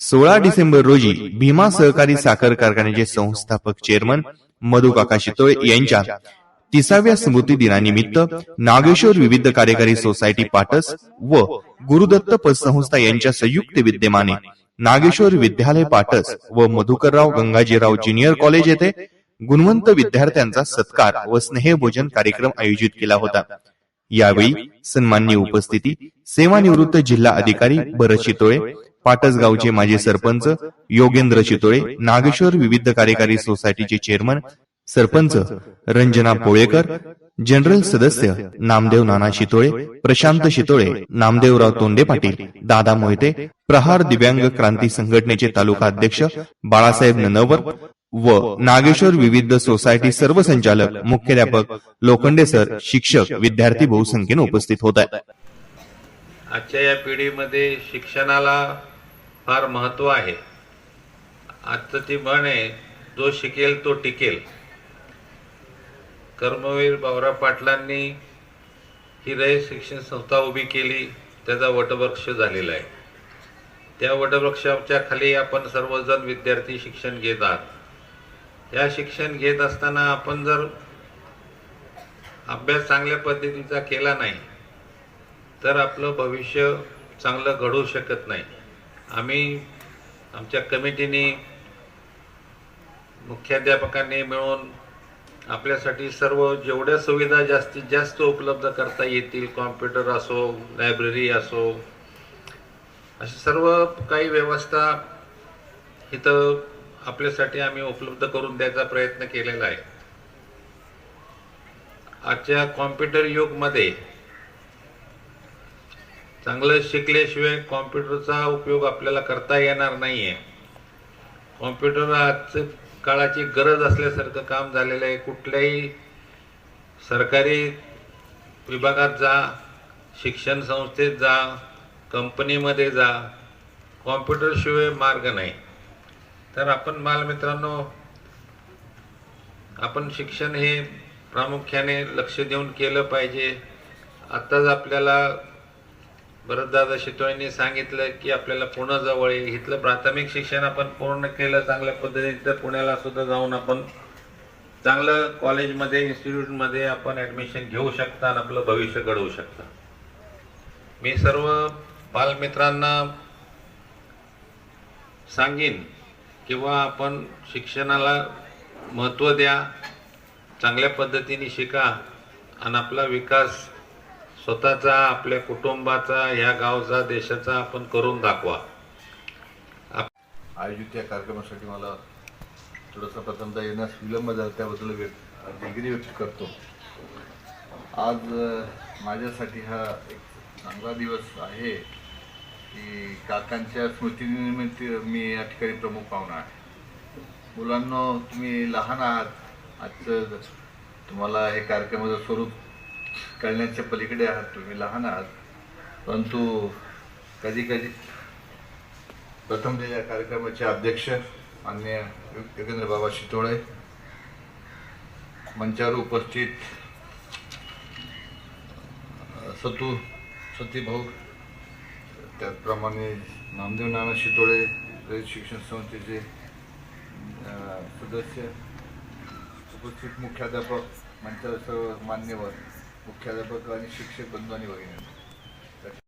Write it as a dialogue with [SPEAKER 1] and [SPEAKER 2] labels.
[SPEAKER 1] सोळा डिसेंबर रोजी भीमा सहकारी साखर कारखान्याचे संस्थापक चेअरमन मधु काका शितोळे यांच्या तिसाव्या स्मृती दिनानिमित्त नागेश्वर विविध कार्यकारी सोसायटी पाटस व गुरुदत्त पतसंस्था यांच्या संयुक्त विद्यमाने नागेश्वर विद्यालय पाटस व मधुकरराव गंगाजीराव ज्युनियर कॉलेज येथे गुणवंत विद्यार्थ्यांचा सत्कार व स्नेहभोजन कार्यक्रम आयोजित केला होता. यावेळी सन्मान्य उपस्थिती सेवानिवृत्त जिल्हा अधिकारी भरत चितोळे पाटस गावचे माजी सरपंच योगेंद्र चितोळे नागेश्वर विविध कार्यकारी सोसायटीचे चेअरमन सरपंच रंजना पोळेकर जनरल सदस्य नामदेव नाना शितोळे प्रशांत शितोळे नामदेवराव तोंडे पाटील दादा मोहिते प्रहार दिव्यांग क्रांती संघटनेचे तालुका अध्यक्ष बाळासाहेब ननवर व नागेश्वर विविध सोसायटी सर्व संचालक मुख्याध्यापक लोखंडे सर शिक्षक विद्यार्थी बहुसंख्येने उपस्थित होत आहेत.
[SPEAKER 2] आजच्या या पिढीमध्ये शिक्षणाला फार महत्त्व आहे. आजचं ती म्हण आहे जो शिकेल तो टिकेल. कर्मवीर भाऊराव पाटलांनी ही रयत शिक्षण संस्था उभी केली त्याचा वटवृक्ष झालेला आहे. त्या वटवृक्षाच्या खाली आपण सर्वजण विद्यार्थी शिक्षण घेत आहात. या शिक्षण घेत असताना आपण जर अभ्यास चांगल्या पद्धतीचा केला नाही तर आपलं भविष्य चांगलं घडू शकत नाही. आम्ही आमच्या कमिटीने मुख्याध्यापकांनी मिळून आपल्यासाठी सर्व जेवढ्या सुविधा जास्तीत जास्त उपलब्ध करता येतील कॉम्प्युटर असो लायब्ररी असो अशी सर्व काही व्यवस्था इथं आपल्यासाठी आम्ही उपलब्ध करून द्यायचा प्रयत्न केलेला आहे. आजच्या कॉम्प्युटर युगमध्ये चांगलं शिकल्याशिवाय कॉम्प्युटरचा उपयोग आपल्याला करता येणार नाही आहे कॉम्प्युटर आजचं काळाची गरज असल्यासारखं काम झालेलं आहे. कुठल्याही सरकारी विभागात जा शिक्षण संस्थेत जा कंपनीमध्ये जा कॉम्प्युटरशिवाय मार्ग नाही. तर आपण बालमित्रांनो आपण शिक्षण हे प्रामुख्याने लक्ष देऊन केलं पाहिजे. आत्ताच आपल्याला भरतदादा शितोळेंनी सांगितलं की आपल्याला पुणे जवळ येईल इथलं प्राथमिक शिक्षण आपण पूर्ण केलं चांगल्या पद्धतीने. तर पुण्याला सुद्धा जाऊन आपण चांगलं कॉलेजमध्ये इन्स्टिट्यूटमध्ये आपण ॲडमिशन घेऊ शकता आणि आपलं भविष्य घडवू शकता. मी सर्व बालमित्रांना सांगेन किंवा आपण शिक्षणाला महत्त्व द्या चांगल्या पद्धतीने शिका आणि आपला विकास स्वतःचा आपल्या कुटुंबाचा ह्या गावचा देशाचा आपण करून दाखवा.
[SPEAKER 3] आयोजित या कार्यक्रमासाठी मला थोडंसं प्रथमतः येण्यास विलंब झाला त्याबद्दल व्यक्त डिग्री व्यक्त करतो. आज माझ्यासाठी हा एक चांगला दिवस आहे की काकांच्या स्मृतीनिमित्त मी या ठिकाणी प्रमुख पाहुणा आहे. मुलांना तुम्ही लहान आहात. आजचं तुम्हाला हे कार्यक्रमाचं स्वरूप कळण्याच्या पलीकडे आहात तुम्ही लहान आहात. परंतु कधी कधी प्रथम या कार्यक्रमाचे अध्यक्ष मान्य योगेंद्र बाबा शितोळे मंचावर उपस्थित सतू सती भाऊ त्याचप्रमाणे नामदेव नाना शितोळे रयत शिक्षण संस्थेचे सदस्य उपस्थित मुख्याध्यापक मंचावर सर्व मान्यवर. मुख्याध्यापक आणि शिक्षक बंधू आणि भगिनी.